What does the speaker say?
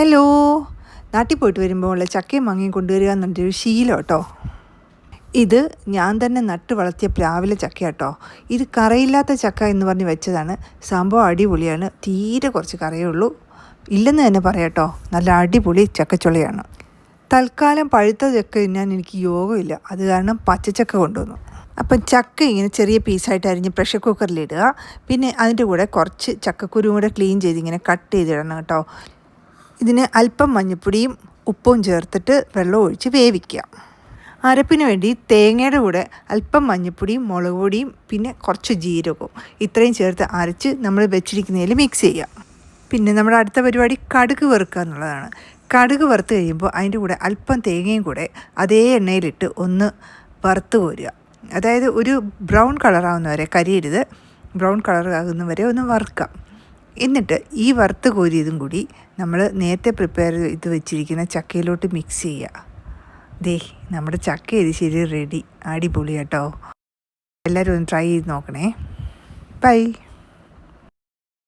Hello. നാട്ടിൽ പോയിട്ട് വരുമ്പോൾ ചക്കയും മാങ്ങയും കൊണ്ടുവരിക എന്നൊരു ശീലം കേട്ടോ ഇത് ഞാൻ തന്നെ നട്ട് വളർത്തിയ പ്ലാവിലെ ചക്ക കേട്ടോ ഇത് കറയില്ലാത്ത ചക്ക എന്ന് പറഞ്ഞ് വെച്ചതാണ്. സംഭവം അടിപൊളിയാണ്. തീരെ കുറച്ച് കറയേ ഉള്ളൂ. ഇല്ലെന്ന് തന്നെ പറയാട്ടോ. നല്ല അടിപൊളി ചക്കച്ചുളയാണ്. തൽക്കാലം പഴുത്ത ചക്ക തിന്നാൻ എനിക്ക് യോഗമില്ല. അത് കാരണം പച്ചച്ചക്ക കൊണ്ടുവന്നു. അപ്പം ചക്ക ഇങ്ങനെ ചെറിയ പീസായിട്ട് അരിഞ്ഞ് പ്രഷർ കുക്കറിൽ ഇടുക പിന്നെ അതിന്റെ കൂടെ കുറച്ച് ചക്കക്കുരു കൂടെ ക്ലീൻ ചെയ്ത് ഇങ്ങനെ കട്ട് ചെയ്തിടണം കേട്ടോ. ഇതിന് അല്പം മഞ്ഞൾപ്പൊടിയും ഉപ്പും ചേർത്തിട്ട് വെള്ളം ഒഴിച്ച് വേവിക്കുക. അരപ്പിന് വേണ്ടി തേങ്ങയുടെ കൂടെ അല്പം മഞ്ഞൾപ്പൊടിയും മുളക് പൊടിയും പിന്നെ കുറച്ച് ജീരകവും ഇത്രയും ചേർത്ത് അരച്ച് നമ്മൾ വെച്ചിരിക്കുന്നതിൽ മിക്സ് ചെയ്യുക. പിന്നെ നമ്മുടെ അടുത്ത പരിപാടി കടുക് വറുക്കുക എന്നുള്ളതാണ്. കടുക് വറുത്ത് കഴിയുമ്പോൾ അതിന്റെ കൂടെ അല്പം തേങ്ങയും കൂടെ അതേ എണ്ണയിലിട്ട് ഒന്ന് വറുത്ത് കോരുക. അതായത് ഒരു ബ്രൗൺ കളറാവുന്നവരെ കരിയരുത് ബ്രൗൺ കളർ ആകുന്ന വരെ ഒന്ന് വറുക്കാം എന്നിട്ട് ഈ വറുത്ത് കോരിയതും കൂടി നമ്മൾ നേരത്തെ പ്രിപ്പയർ ചെയ്ത് വെച്ചിരിക്കുന്ന ചക്കയിലോട്ട് മിക്സ് ചെയ്യുക. ദേ നമ്മുടെ ചക്ക എരിശ്ശേരി റെഡി അടിപൊളി കേട്ടോ എല്ലാവരും ഒന്ന് ട്രൈ ചെയ്ത് നോക്കണേ. ബൈ